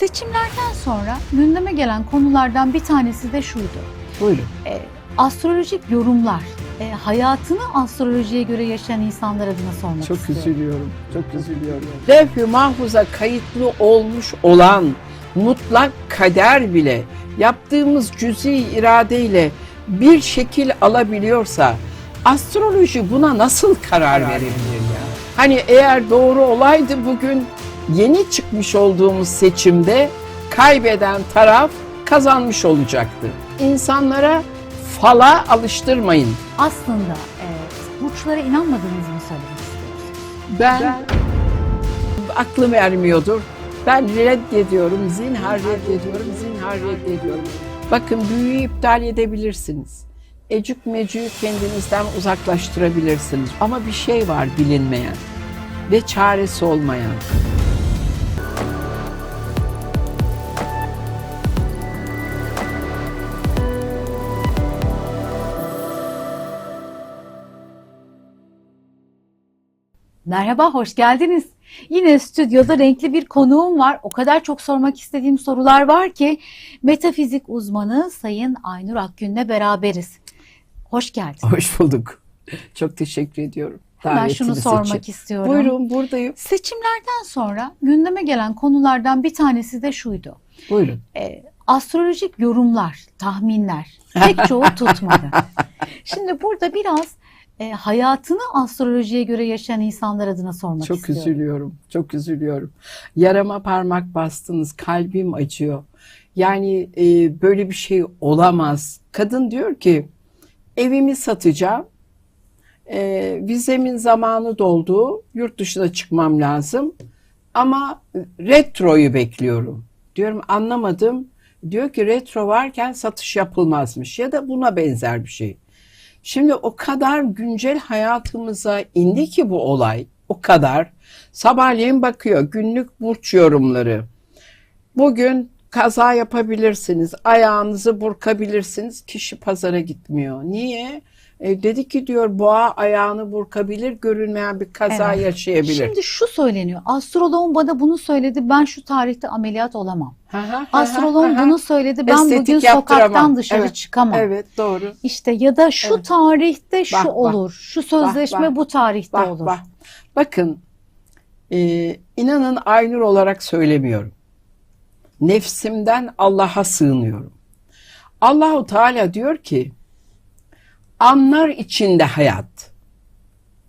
Seçimlerden sonra gündeme gelen konulardan bir tanesi de şuydu. Buyurun. E, astrolojik yorumlar. E, hayatını astrolojiye göre yaşayan insanlar adına sormak Çok istiyorum. üzülüyorum. Çok üzülüyorum. Levh-i mahfuza kayıtlı olmuş olan mutlak kader bile yaptığımız cüzi iradeyle bir şekil alabiliyorsa astroloji buna nasıl karar verebilir ya? Hani eğer doğru olaydı bugün yeni çıkmış olduğumuz seçimde kaybeden taraf kazanmış olacaktı. İnsanlara fala alıştırmayın. Aslında e, burçlara inanmadığınızı mı söylemek istiyorsunuz? Ben, aklım ermiyordur. Ben reddediyorum, zinhar reddediyorum, zinhar reddediyorum. Bakın büyüyü iptal edebilirsiniz. Ecük mecüğü kendinizden uzaklaştırabilirsiniz. Ama bir şey var bilinmeyen ve çaresi olmayan. Merhaba, hoş geldiniz. Yine stüdyoda renkli bir konuğum var. O kadar çok sormak istediğim sorular var ki metafizik uzmanı Sayın Aynur Akgün'le beraberiz. Hoş geldin. Hoş bulduk. Çok teşekkür ediyorum. Ben şunu sormak için. istiyorum. Buyurun buradayım. Seçimlerden sonra gündeme gelen konulardan bir tanesi de şuydu. Buyurun. E, astrolojik yorumlar, tahminler pek çoğu tutmadı. Şimdi burada biraz e, hayatını astrolojiye göre yaşayan insanlar adına sormak Çok istiyorum. üzülüyorum. Çok üzülüyorum. Yarama parmak bastınız. Kalbim acıyor. Yani e, böyle bir şey olamaz. Kadın diyor ki evimi satacağım. E, vizemin zamanı doldu. Yurt dışına çıkmam lazım. Ama retroyu bekliyorum. Diyorum anlamadım. Diyor ki retro varken satış yapılmazmış ya da buna benzer bir şey. Şimdi o kadar güncel hayatımıza indi ki bu olay. O kadar. Sabahleyin bakıyor günlük burç yorumları. Bugün kaza yapabilirsiniz, ayağınızı burkabilirsiniz. Kişi pazara gitmiyor. Niye? E, dedi ki diyor boğa ayağını burkabilir, görünmeyen bir kaza Evet. yaşayabilir. Şimdi şu söyleniyor. Astroloğum bana bunu söyledi. Ben şu tarihte ameliyat olamam. Astroloğum bunu söyledi. Ben Estetik bugün yaptıramam. sokaktan dışarı Evet, çıkamam. Evet doğru. İşte ya da şu Evet. tarihte şu Bak, bak. olur. Şu sözleşme bak. bu tarihte Bak olur. bak. Bakın e, inanın Aynur olarak söylemiyorum. Nefsimden Allah'a sığınıyorum. Allahu Teala diyor ki anlar içinde hayat.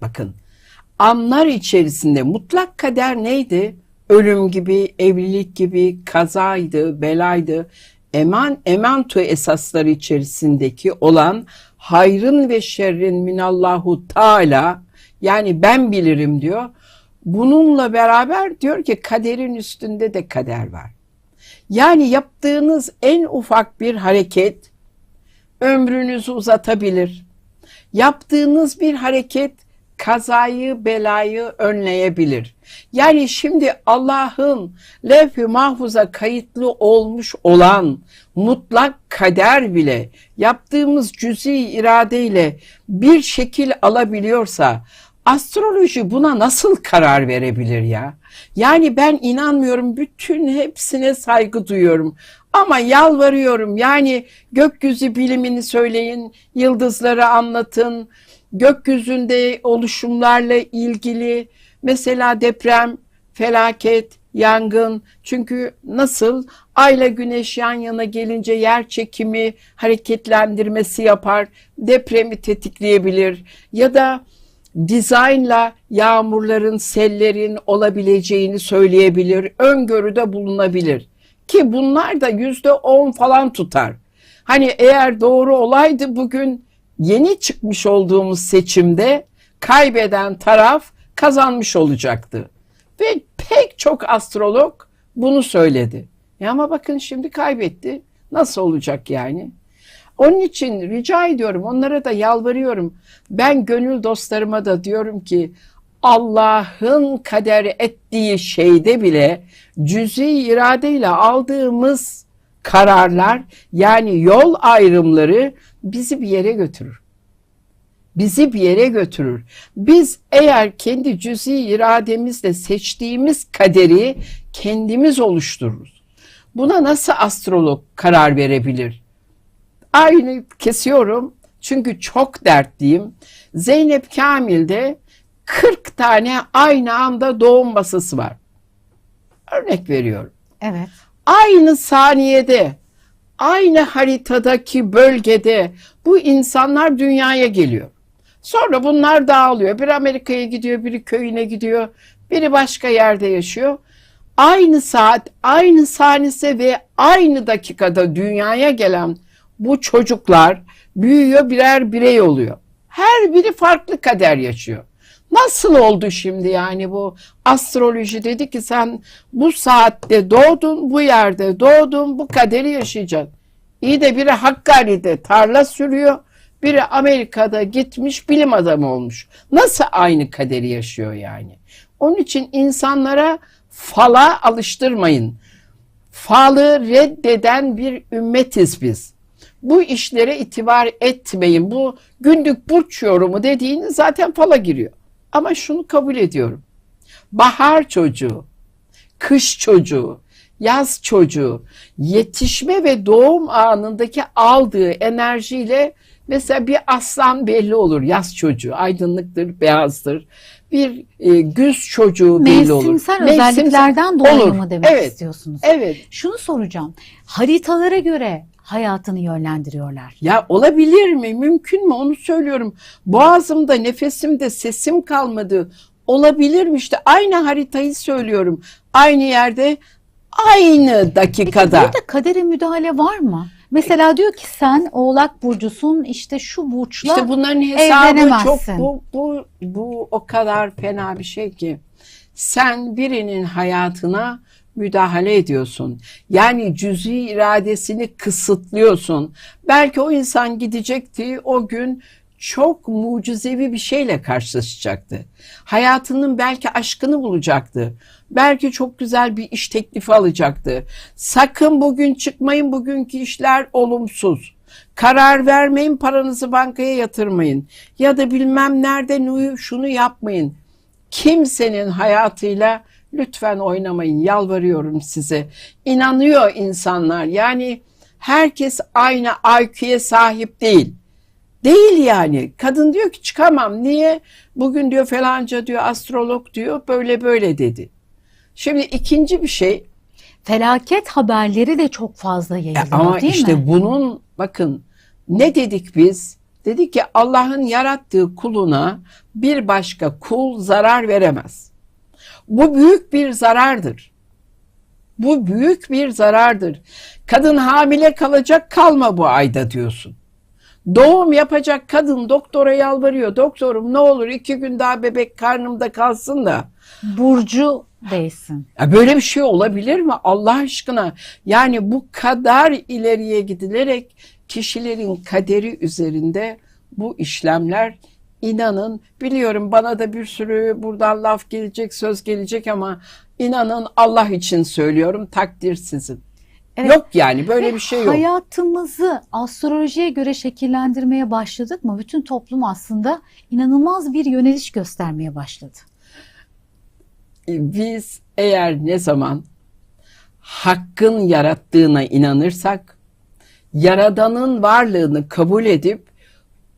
Bakın anlar içerisinde mutlak kader neydi? Ölüm gibi, evlilik gibi, kazaydı, belaydı. Eman, emantu esasları içerisindeki olan hayrın ve şerrin minallahu Teala yani ben bilirim diyor. Bununla beraber diyor ki kaderin üstünde de kader var. Yani yaptığınız en ufak bir hareket ömrünüzü uzatabilir. Yaptığınız bir hareket kazayı, belayı önleyebilir. Yani şimdi Allah'ın levh-i mahfuza kayıtlı olmuş olan mutlak kader bile yaptığımız cüzi iradeyle bir şekil alabiliyorsa astroloji buna nasıl karar verebilir ya? Yani ben inanmıyorum bütün hepsine saygı duyuyorum. Ama yalvarıyorum yani gökyüzü bilimini söyleyin, yıldızları anlatın, gökyüzünde oluşumlarla ilgili mesela deprem, felaket, yangın. Çünkü nasıl ayla güneş yan yana gelince yer çekimi hareketlendirmesi yapar, depremi tetikleyebilir ya da dizaynla yağmurların, sellerin olabileceğini söyleyebilir, öngörüde bulunabilir. Ki bunlar da yüzde on falan tutar. Hani eğer doğru olaydı bugün yeni çıkmış olduğumuz seçimde kaybeden taraf kazanmış olacaktı. Ve pek çok astrolog bunu söyledi. Ya ama bakın şimdi kaybetti. Nasıl olacak yani? Onun için rica ediyorum, onlara da yalvarıyorum. Ben gönül dostlarıma da diyorum ki Allah'ın kader ettiği şeyde bile cüzi iradeyle aldığımız kararlar yani yol ayrımları bizi bir yere götürür. Bizi bir yere götürür. Biz eğer kendi cüzi irademizle seçtiğimiz kaderi kendimiz oluştururuz. Buna nasıl astrolog karar verebilir? Aynı kesiyorum çünkü çok dertliyim. Zeynep Kamil'de 40 tane aynı anda doğum masası var. Örnek veriyorum. Evet. Aynı saniyede, aynı haritadaki bölgede bu insanlar dünyaya geliyor. Sonra bunlar dağılıyor. Bir Amerika'ya gidiyor, biri köyüne gidiyor, biri başka yerde yaşıyor. Aynı saat, aynı saniyede ve aynı dakikada dünyaya gelen bu çocuklar büyüyor, birer birey oluyor. Her biri farklı kader yaşıyor. Nasıl oldu şimdi yani bu astroloji dedi ki sen bu saatte doğdun, bu yerde doğdun, bu kaderi yaşayacaksın. İyi de biri Hakkari'de tarla sürüyor, biri Amerika'da gitmiş bilim adamı olmuş. Nasıl aynı kaderi yaşıyor yani? Onun için insanlara fala alıştırmayın. Falı reddeden bir ümmetiz biz. Bu işlere itibar etmeyin. Bu günlük burç yorumu dediğiniz zaten fala giriyor. Ama şunu kabul ediyorum. Bahar çocuğu, kış çocuğu, yaz çocuğu yetişme ve doğum anındaki aldığı enerjiyle mesela bir aslan belli olur yaz çocuğu aydınlıktır, beyazdır. Bir e, güz çocuğu belli olur. Mevsimsel Mevsimsel- özelliklerden dolayı olur. mı demek Evet. istiyorsunuz? Evet. Şunu soracağım. Haritalara göre hayatını yönlendiriyorlar. Ya olabilir mi? Mümkün mü? Onu söylüyorum. Boğazımda, nefesimde sesim kalmadı. Olabilir mi? İşte aynı haritayı söylüyorum. Aynı yerde, aynı dakikada. Burada kadere müdahale var mı? Mesela diyor ki sen Oğlak burcusun işte şu burçla İşte bunların hesabı çok bu bu bu o kadar fena bir şey ki sen birinin hayatına müdahale ediyorsun. Yani cüzi iradesini kısıtlıyorsun. Belki o insan gidecekti o gün çok mucizevi bir şeyle karşılaşacaktı. Hayatının belki aşkını bulacaktı. Belki çok güzel bir iş teklifi alacaktı. Sakın bugün çıkmayın bugünkü işler olumsuz. Karar vermeyin, paranızı bankaya yatırmayın. Ya da bilmem nerede şunu yapmayın. Kimsenin hayatıyla lütfen oynamayın. Yalvarıyorum size. İnanıyor insanlar. Yani herkes aynı IQ'ye sahip değil. Değil yani. Kadın diyor ki çıkamam. Niye? Bugün diyor falanca diyor astrolog diyor böyle böyle dedi. Şimdi ikinci bir şey Felaket haberleri de çok fazla yayılıyor E, ama değil işte mi? bunun bakın ne dedik biz? Dedik ki Allah'ın yarattığı kuluna bir başka kul zarar veremez. Bu büyük bir zarardır. Bu büyük bir zarardır. Kadın hamile kalacak kalma bu ayda diyorsun. Doğum yapacak kadın doktora yalvarıyor. Doktorum ne olur iki gün daha bebek karnımda kalsın da. Burcu değilsin. Ya böyle bir şey olabilir mi Allah aşkına? Yani bu kadar ileriye gidilerek kişilerin kaderi üzerinde bu işlemler inanın biliyorum bana da bir sürü buradan laf gelecek söz gelecek ama inanın Allah için söylüyorum takdir sizin. Evet. Yok yani böyle Ve bir şey yok. Hayatımızı astrolojiye göre şekillendirmeye başladık mı? Bütün toplum aslında inanılmaz bir yöneliş göstermeye başladı. Biz eğer ne zaman hakkın yarattığına inanırsak, yaradanın varlığını kabul edip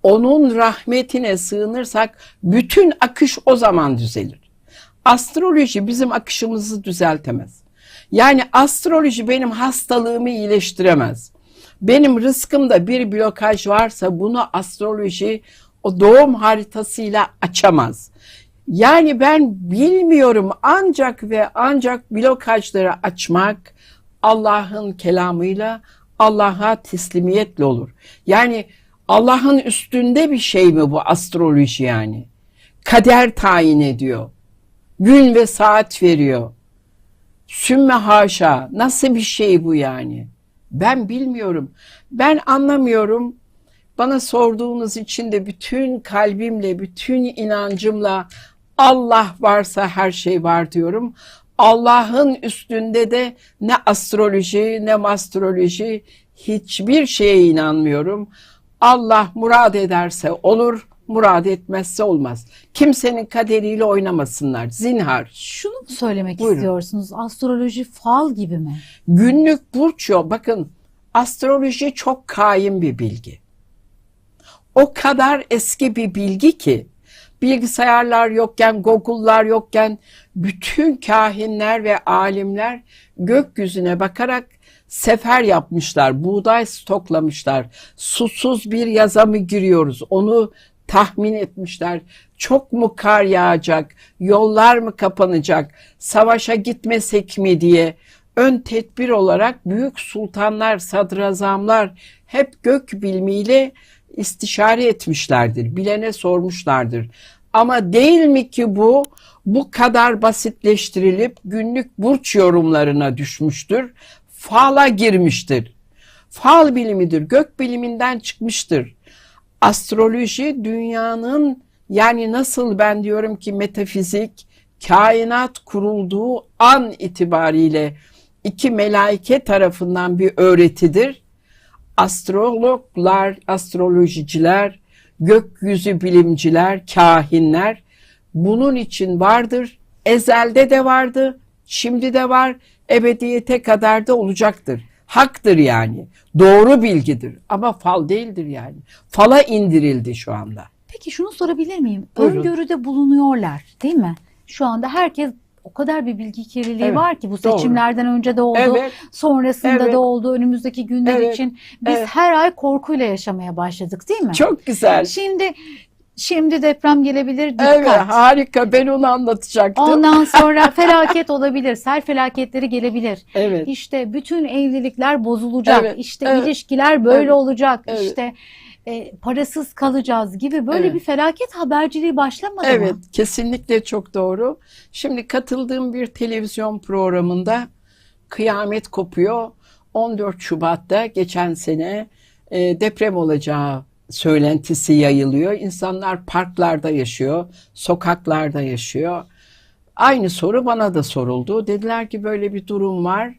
onun rahmetine sığınırsak bütün akış o zaman düzelir. Astroloji bizim akışımızı düzeltemez. Yani astroloji benim hastalığımı iyileştiremez. Benim rızkımda bir blokaj varsa bunu astroloji o doğum haritasıyla açamaz. Yani ben bilmiyorum ancak ve ancak blokajları açmak Allah'ın kelamıyla Allah'a teslimiyetle olur. Yani Allah'ın üstünde bir şey mi bu astroloji yani? Kader tayin ediyor. Gün ve saat veriyor. Sümme haşa. Nasıl bir şey bu yani? Ben bilmiyorum. Ben anlamıyorum. Bana sorduğunuz için de bütün kalbimle, bütün inancımla Allah varsa her şey var diyorum. Allah'ın üstünde de ne astroloji ne mastroloji hiçbir şeye inanmıyorum. Allah murad ederse olur, murad etmezse olmaz. Kimsenin kaderiyle oynamasınlar. Zinhar. Şunu mu söylemek Buyurun. istiyorsunuz? Astroloji fal gibi mi? Günlük burç yok. Bakın astroloji çok kaim bir bilgi. O kadar eski bir bilgi ki bilgisayarlar yokken, Google'lar yokken bütün kahinler ve alimler gökyüzüne bakarak sefer yapmışlar. Buğday stoklamışlar. Susuz bir yaza mı giriyoruz? Onu tahmin etmişler. Çok mu kar yağacak? Yollar mı kapanacak? Savaşa gitmesek mi diye ön tedbir olarak büyük sultanlar, sadrazamlar hep gök bilmiyle istişare etmişlerdir. Bilene sormuşlardır. Ama değil mi ki bu bu kadar basitleştirilip günlük burç yorumlarına düşmüştür. Fala girmiştir. Fal bilimidir, gök biliminden çıkmıştır. Astroloji dünyanın yani nasıl ben diyorum ki metafizik kainat kurulduğu an itibariyle iki melaike tarafından bir öğretidir. Astrologlar, astrolojiciler, gökyüzü bilimciler, kahinler bunun için vardır. Ezelde de vardı, şimdi de var, ebediyete kadar da olacaktır. Haktır yani. Doğru bilgidir ama fal değildir yani. Fala indirildi şu anda. Peki şunu sorabilir miyim? Buyurun. Öngörüde bulunuyorlar değil mi? Şu anda herkes o kadar bir bilgi kirliliği Evet, var ki bu doğru. seçimlerden önce de oldu, Evet, sonrasında evet. da oldu, önümüzdeki günler Evet, için. Biz evet. her ay korkuyla yaşamaya başladık değil mi? çok güzel. Şimdi şimdi deprem gelebilir dikkat. Evet, harika. Ben onu anlatacaktım. Ondan sonra felaket olabilir, sel felaketleri gelebilir. Evet. İşte bütün evlilikler bozulacak. Evet, işte evet, ilişkiler böyle evet, olacak. evet. İşte e, parasız kalacağız gibi böyle Evet. bir felaket haberciliği başlamadı Evet, mı? kesinlikle çok doğru. Şimdi katıldığım bir televizyon programında kıyamet kopuyor. 14 Şubat'ta geçen sene e, deprem olacağı söylentisi yayılıyor. İnsanlar parklarda yaşıyor, sokaklarda yaşıyor. Aynı soru bana da soruldu. Dediler ki böyle bir durum var.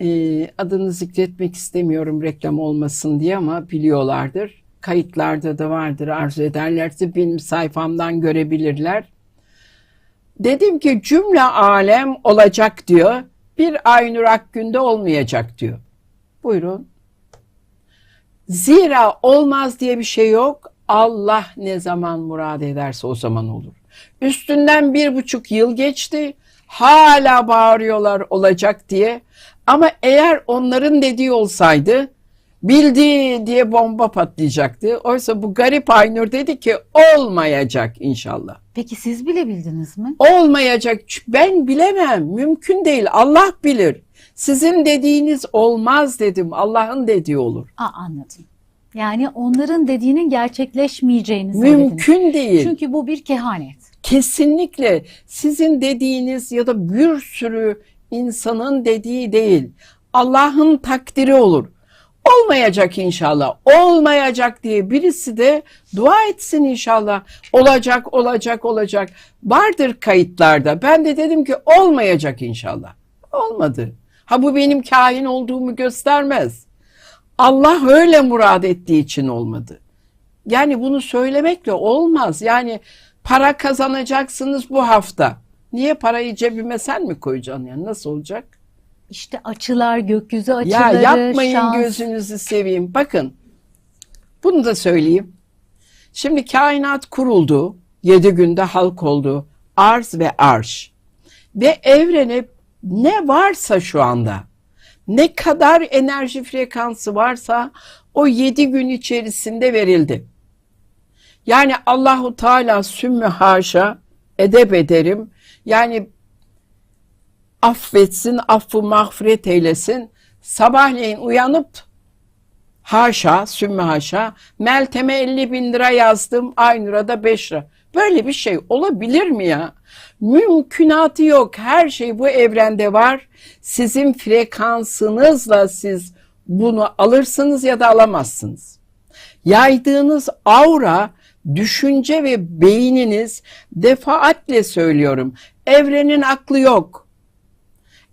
E, adını zikretmek istemiyorum reklam olmasın diye ama biliyorlardır. Kayıtlarda da vardır arzu ederlerse benim sayfamdan görebilirler. Dedim ki cümle alem olacak diyor. Bir Aynur Akgün'de olmayacak diyor. Buyurun. Zira olmaz diye bir şey yok. Allah ne zaman murad ederse o zaman olur. Üstünden bir buçuk yıl geçti. Hala bağırıyorlar olacak diye. Ama eğer onların dediği olsaydı bildi diye bomba patlayacaktı. Oysa bu garip Aynur dedi ki olmayacak inşallah. Peki siz bilebildiniz mi? Olmayacak. Ben bilemem. Mümkün değil. Allah bilir. Sizin dediğiniz olmaz dedim. Allah'ın dediği olur. Aa, anladım. Yani onların dediğinin gerçekleşmeyeceğini söylediniz. Mümkün değil. Çünkü bu bir kehanet. Kesinlikle sizin dediğiniz ya da bir sürü insanın dediği değil. Allah'ın takdiri olur. Olmayacak inşallah. Olmayacak diye birisi de dua etsin inşallah. Olacak, olacak, olacak. Vardır kayıtlarda. Ben de dedim ki olmayacak inşallah. Olmadı. Ha bu benim kahin olduğumu göstermez. Allah öyle murad ettiği için olmadı. Yani bunu söylemekle olmaz. Yani para kazanacaksınız bu hafta. Niye parayı cebime sen mi koyacaksın yani nasıl olacak? İşte açılar, gökyüzü Ya açıları, yapmayın şans. gözünüzü seveyim. Bakın bunu da söyleyeyim. Şimdi kainat kuruldu. Yedi günde halk oldu. Arz ve arş. Ve evrene ne varsa şu anda ne kadar enerji frekansı varsa o yedi gün içerisinde verildi. Yani Allahu Teala sümmü haşa edep ederim. Yani affetsin, affı mağfiret eylesin. Sabahleyin uyanıp haşa, sümme haşa, Meltem'e 50 bin lira yazdım, Aynur'a da 5 lira. Böyle bir şey olabilir mi ya? Mümkünatı yok. Her şey bu evrende var. Sizin frekansınızla siz bunu alırsınız ya da alamazsınız. Yaydığınız aura, düşünce ve beyniniz defaatle söylüyorum. Evrenin aklı yok.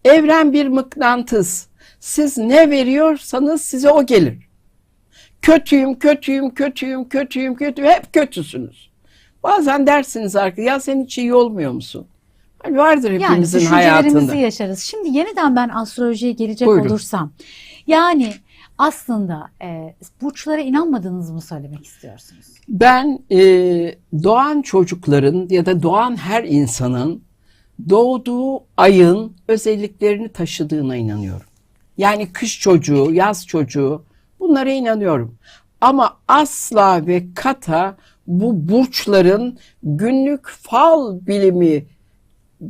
Evren bir mıknatıs. Siz ne veriyorsanız size o gelir. Kötüyüm, kötüyüm, kötüyüm, kötüyüm, kötüyüm. Hep kötüsünüz. Bazen dersiniz arkadaşlar ya sen hiç iyi olmuyor musun? Hani vardır Yani hepimizin düşüncelerimizi hayatında. yaşarız. Şimdi yeniden ben astrolojiye gelecek Buyurun. olursam. Yani aslında e, burçlara inanmadığınızı mı söylemek istiyorsunuz? Ben e, doğan çocukların ya da doğan her insanın doğduğu ayın özelliklerini taşıdığına inanıyorum. Yani kış çocuğu, yaz çocuğu bunlara inanıyorum. Ama asla ve kata bu burçların günlük fal bilimi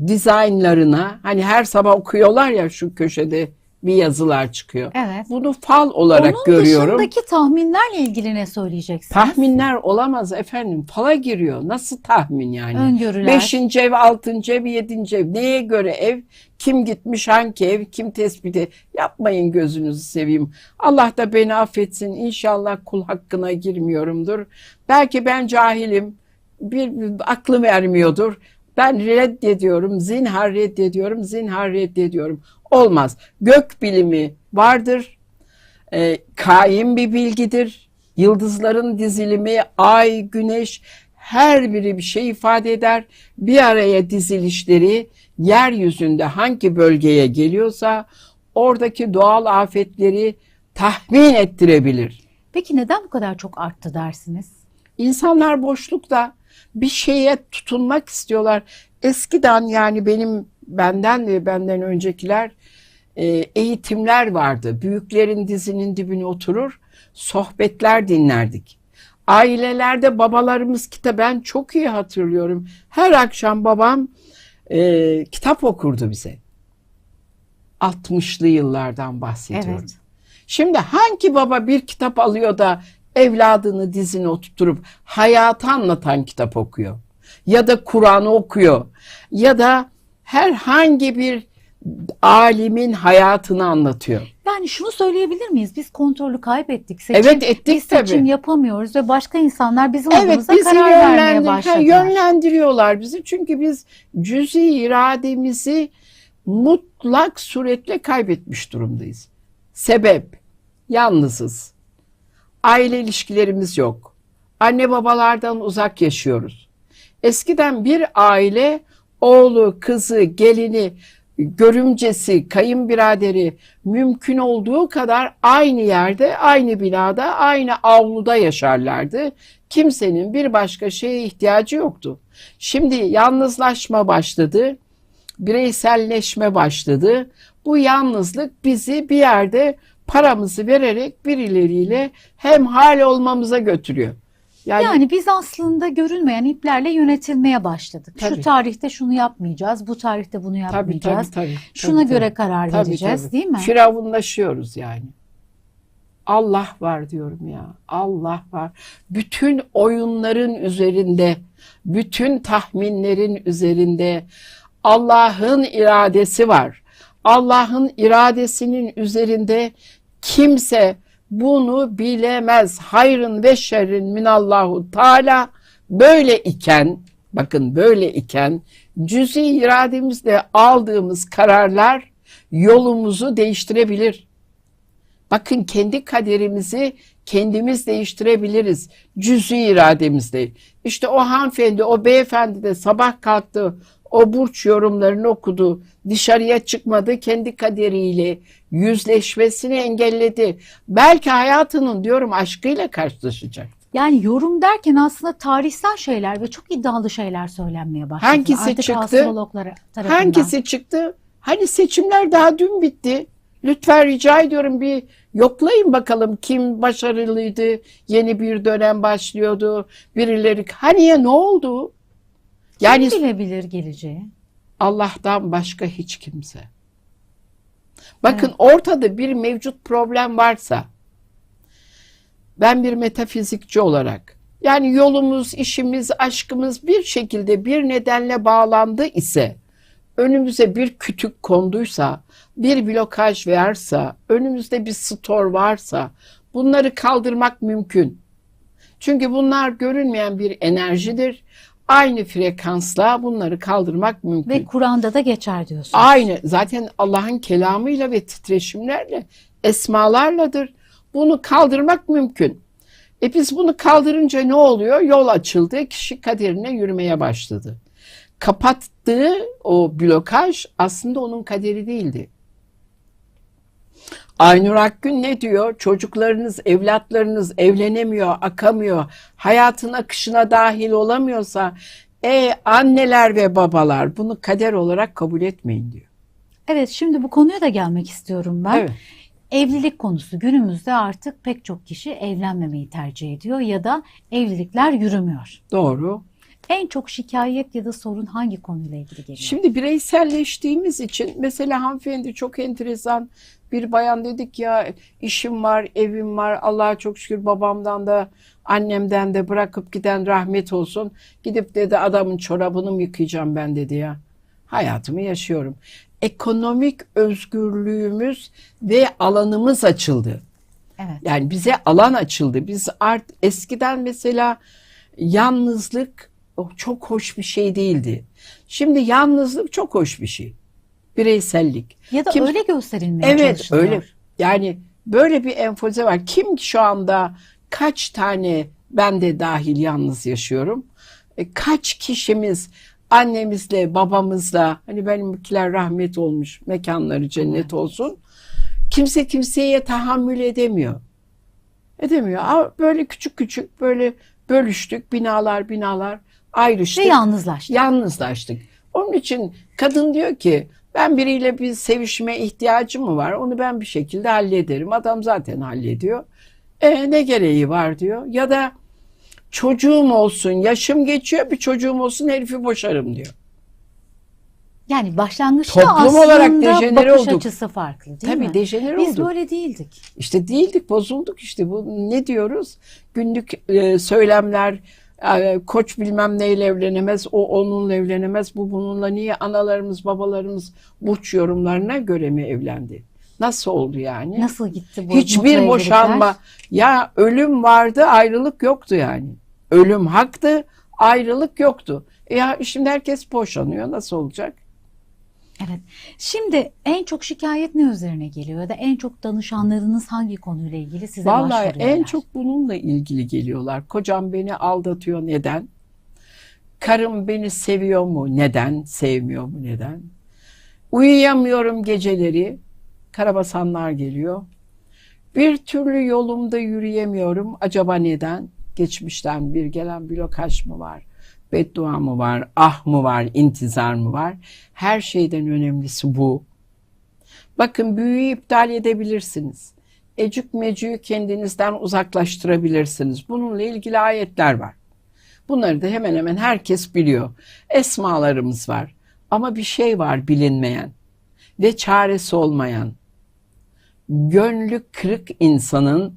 dizaynlarına hani her sabah okuyorlar ya şu köşede bir yazılar çıkıyor. Evet. Bunu fal olarak Onun görüyorum. dışındaki tahminlerle ilgili ne söyleyeceksiniz? Tahminler olamaz efendim. Fala giriyor. Nasıl tahmin yani? Öngörüler. Beşinci ev, altıncı ev, yedinci ev. Neye göre ev? Kim gitmiş, hangi ev, kim tespiti? Yapmayın gözünüzü seveyim. Allah da beni affetsin. İnşallah kul hakkına girmiyorumdur. Belki ben cahilim. Bir, bir aklım ermiyordur. Ben reddediyorum, zinhar reddediyorum, zinhar reddediyorum. Olmaz. Gök bilimi vardır e, kaim bir bilgidir. Yıldızların dizilimi, ay, güneş her biri bir şey ifade eder. Bir araya dizilişleri yeryüzünde hangi bölgeye geliyorsa oradaki doğal afetleri tahmin ettirebilir. Peki neden bu kadar çok arttı dersiniz? İnsanlar boşlukta bir şeye tutunmak istiyorlar. Eskiden yani benim benden ve benden öncekiler e, eğitimler vardı. Büyüklerin dizinin dibine oturur, sohbetler dinlerdik. Ailelerde babalarımız kitap ben çok iyi hatırlıyorum. Her akşam babam e, kitap okurdu bize. 60'lı yıllardan bahsediyorum. Evet. Şimdi hangi baba bir kitap alıyor da evladını dizine oturtup hayatı anlatan kitap okuyor? Ya da Kur'an'ı okuyor? Ya da herhangi bir alimin hayatını anlatıyor? Yani şunu söyleyebilir miyiz? Biz kontrolü kaybettik. Seçim, Evet, ettik biz seçim tabii. yapamıyoruz ve başka insanlar bizim Evet adımıza bizi karar vermeye başladılar. yönlendiriyorlar bizi. Çünkü biz cüzi irademizi mutlak suretle kaybetmiş durumdayız. Sebep yalnızız. Aile ilişkilerimiz yok. Anne babalardan uzak yaşıyoruz. Eskiden bir aile oğlu, kızı, gelini, görümcesi, kayınbiraderi mümkün olduğu kadar aynı yerde, aynı binada, aynı avluda yaşarlardı. Kimsenin bir başka şeye ihtiyacı yoktu. Şimdi yalnızlaşma başladı, bireyselleşme başladı. Bu yalnızlık bizi bir yerde paramızı vererek birileriyle hemhal olmamıza götürüyor. Yani, Yani biz aslında görünmeyen iplerle yönetilmeye başladık. Tabii. Şu tarihte şunu yapmayacağız, bu tarihte bunu tabii yapmayacağız. tabii tabii. Şuna tabii, göre tabii. karar Tabii, vereceğiz tabii. değil mi? Firavunlaşıyoruz yani. Allah var diyorum ya. Allah var. Bütün oyunların üzerinde, bütün tahminlerin üzerinde Allah'ın iradesi var. Allah'ın iradesinin üzerinde kimse bunu bilemez. Hayrın ve şerrin minallahu teala böyle iken bakın böyle iken cüzi irademizle aldığımız kararlar yolumuzu değiştirebilir. Bakın kendi kaderimizi kendimiz değiştirebiliriz. Cüzi irademizle. İşte o hanımefendi, o beyefendi de sabah kalktı, o burç yorumlarını okudu, dışarıya çıkmadı, kendi kaderiyle yüzleşmesini engelledi. Belki hayatının diyorum aşkıyla karşılaşacak. Yani yorum derken aslında tarihsel şeyler ve çok iddialı şeyler söylenmeye başladı. Hangisi Artık çıktı? tarafından. Hangisi çıktı? Hani seçimler daha dün bitti. Lütfen rica ediyorum bir yoklayın bakalım kim başarılıydı, yeni bir dönem başlıyordu, birileri hani ya ne oldu? Yani Kim bilebilir geleceği? Allah'tan başka hiç kimse. Bakın ortada bir mevcut problem varsa ben bir metafizikçi olarak yani yolumuz, işimiz, aşkımız bir şekilde bir nedenle bağlandı ise önümüze bir kütük konduysa, bir blokaj varsa, önümüzde bir stor varsa bunları kaldırmak mümkün. Çünkü bunlar görünmeyen bir enerjidir. Aynı frekansla bunları kaldırmak mümkün. Ve Kur'an'da da geçer diyorsun. Aynı zaten Allah'ın kelamıyla ve titreşimlerle, esmalarladır. Bunu kaldırmak mümkün. E biz bunu kaldırınca ne oluyor? Yol açıldı, kişi kaderine yürümeye başladı. Kapattığı o blokaj aslında onun kaderi değildi. Aynur Akgün ne diyor? Çocuklarınız, evlatlarınız evlenemiyor, akamıyor, hayatın akışına dahil olamıyorsa, e anneler ve babalar bunu kader olarak kabul etmeyin diyor. Evet şimdi bu konuya da gelmek istiyorum ben. Evet. Evlilik konusu günümüzde artık pek çok kişi evlenmemeyi tercih ediyor ya da evlilikler yürümüyor. Doğru. En çok şikayet ya da sorun hangi konuyla ilgili geliyor? Şimdi bireyselleştiğimiz için mesela hanımefendi çok enteresan bir bayan dedik ya işim var, evim var. Allah'a çok şükür babamdan da annemden de bırakıp giden rahmet olsun. Gidip dedi adamın çorabını mı yıkayacağım ben dedi ya. Hayatımı yaşıyorum. Ekonomik özgürlüğümüz ve alanımız açıldı. evet. Yani bize alan açıldı. Biz art eskiden mesela yalnızlık o çok hoş bir şey değildi. Şimdi yalnızlık çok hoş bir şey. Bireysellik. Ya da Kim- öyle gösterilmeye Evet çalışılıyor. öyle. Yani böyle bir enfoze var. Kim ki şu anda kaç tane ben de dahil yalnız yaşıyorum. E, kaç kişimiz annemizle babamızla hani benimkiler rahmet olmuş mekanları cennet olsun. Kimse kimseye tahammül edemiyor. Edemiyor. Böyle küçük küçük böyle bölüştük binalar binalar ayrıştık Ve yalnızlaştı. yalnızlaştık. Onun için kadın diyor ki ben biriyle bir sevişme ihtiyacım mı var? Onu ben bir şekilde hallederim. Adam zaten hallediyor. E ne gereği var diyor. Ya da çocuğum olsun, yaşım geçiyor bir çocuğum olsun herifi boşarım diyor. Yani başlangıçta Toplum aslında olarak dejenere bakış olduk. açısı farklı değil Tabii mi? dejenere Biz olduk. böyle değildik. İşte değildik, bozulduk işte. Bu ne diyoruz? Günlük e, söylemler, koç bilmem neyle evlenemez, o onunla evlenemez, bu bununla niye analarımız, babalarımız burç yorumlarına göre mi evlendi? Nasıl oldu yani? Nasıl gitti bu Hiçbir evlilikler? boşanma. Ya ölüm vardı, ayrılık yoktu yani. Ölüm haktı, ayrılık yoktu. E ya şimdi herkes boşanıyor. Nasıl olacak? Evet. Şimdi en çok şikayet ne üzerine geliyor ya da en çok danışanlarınız hangi konuyla ilgili size Vallahi başvuruyorlar? en çok bununla ilgili geliyorlar. Kocam beni aldatıyor neden? Karım beni seviyor mu neden? Sevmiyor mu neden? Uyuyamıyorum geceleri. Karabasanlar geliyor. Bir türlü yolumda yürüyemiyorum. Acaba neden? Geçmişten bir gelen blokaj mı var? Beddua mı var? Ah mı var? intizar mı var? Her şeyden önemlisi bu. Bakın büyüyü iptal edebilirsiniz. Ecük mecüğü kendinizden uzaklaştırabilirsiniz. Bununla ilgili ayetler var. Bunları da hemen hemen herkes biliyor. Esmalarımız var. Ama bir şey var bilinmeyen ve çaresi olmayan. Gönlü kırık insanın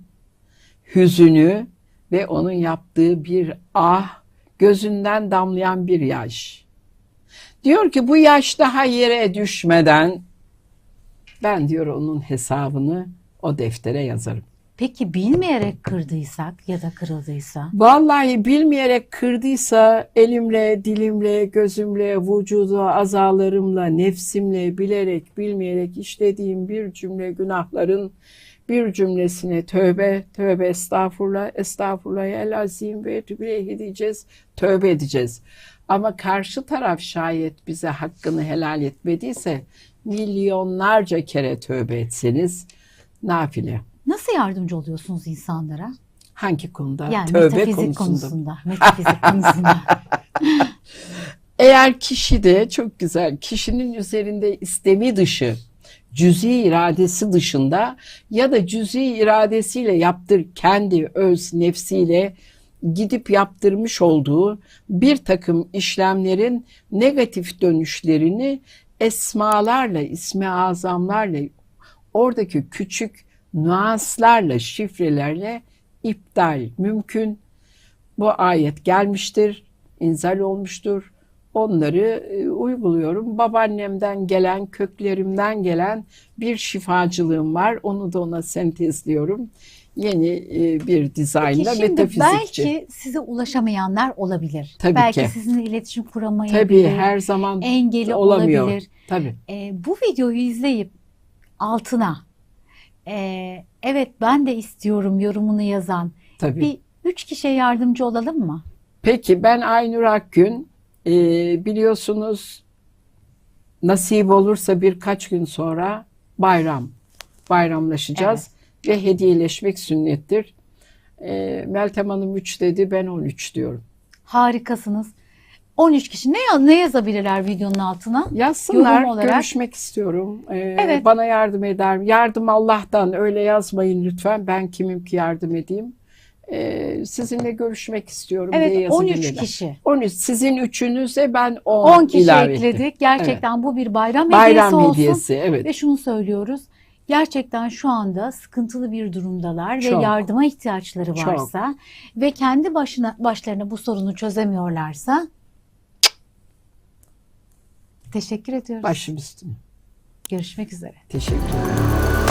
hüzünü ve onun yaptığı bir ah, gözünden damlayan bir yaş. Diyor ki bu yaş daha yere düşmeden ben diyor onun hesabını o deftere yazarım. Peki bilmeyerek kırdıysak ya da kırıldıysa? Vallahi bilmeyerek kırdıysa elimle, dilimle, gözümle, vücudu, azalarımla, nefsimle, bilerek, bilmeyerek işlediğim bir cümle günahların bir cümlesine tövbe, tövbe, estağfurullah, estağfurullah, el azim ve etübüleyhi diyeceğiz, tövbe edeceğiz. Ama karşı taraf şayet bize hakkını helal etmediyse milyonlarca kere tövbe etseniz nafile. Nasıl yardımcı oluyorsunuz insanlara? Hangi konuda? Yani tövbe metafizik konusunda. konusunda. Metafizik konusunda. Eğer kişi de çok güzel kişinin üzerinde istemi dışı cüzi iradesi dışında ya da cüzi iradesiyle yaptır kendi öz nefsiyle gidip yaptırmış olduğu bir takım işlemlerin negatif dönüşlerini esmalarla, ismi azamlarla, oradaki küçük nüanslarla, şifrelerle iptal mümkün. Bu ayet gelmiştir, inzal olmuştur. Onları e, uyguluyorum. Babaannemden gelen, köklerimden gelen bir şifacılığım var. Onu da ona sentezliyorum. Yeni e, bir Peki dizaynla şimdi metafizikçi. belki size ulaşamayanlar olabilir. Tabii belki ki. sizinle iletişim kuramayabilir. Tabii her zaman engeli olamıyor. olabilir. Tabii. E, bu videoyu izleyip altına e, evet ben de istiyorum yorumunu yazan Tabii. bir Üç kişiye yardımcı olalım mı? Peki ben Aynur Akgün. Ee, biliyorsunuz nasip olursa birkaç gün sonra bayram. Bayramlaşacağız ve hediyeleşmek sünnettir. Ee, Meltem Hanım 3 dedi ben 13 diyorum. Harikasınız. 13 kişi ne, ne yazabilirler videonun altına? Yazsınlar Yorum olarak. görüşmek istiyorum. Ee, Evet. Bana yardım eder. Yardım Allah'tan öyle yazmayın lütfen. Ben kimim ki yardım edeyim. Ee, sizinle görüşmek istiyorum diye Evet 13 yazabilirler. kişi. 13 sizin üçünüze ben 10, 10 kişi ilave ettim. ekledik. Gerçekten bu bir bayram, Bayram hediyesi olsun. hediyesi evet. Ve şunu söylüyoruz. Gerçekten şu anda sıkıntılı bir durumdalar ve Çok. yardıma ihtiyaçları Çok. varsa ve kendi başına başlarına bu sorunu çözemiyorlarsa teşekkür ediyoruz. Başım üstüne. Görüşmek üzere. Teşekkür ederim.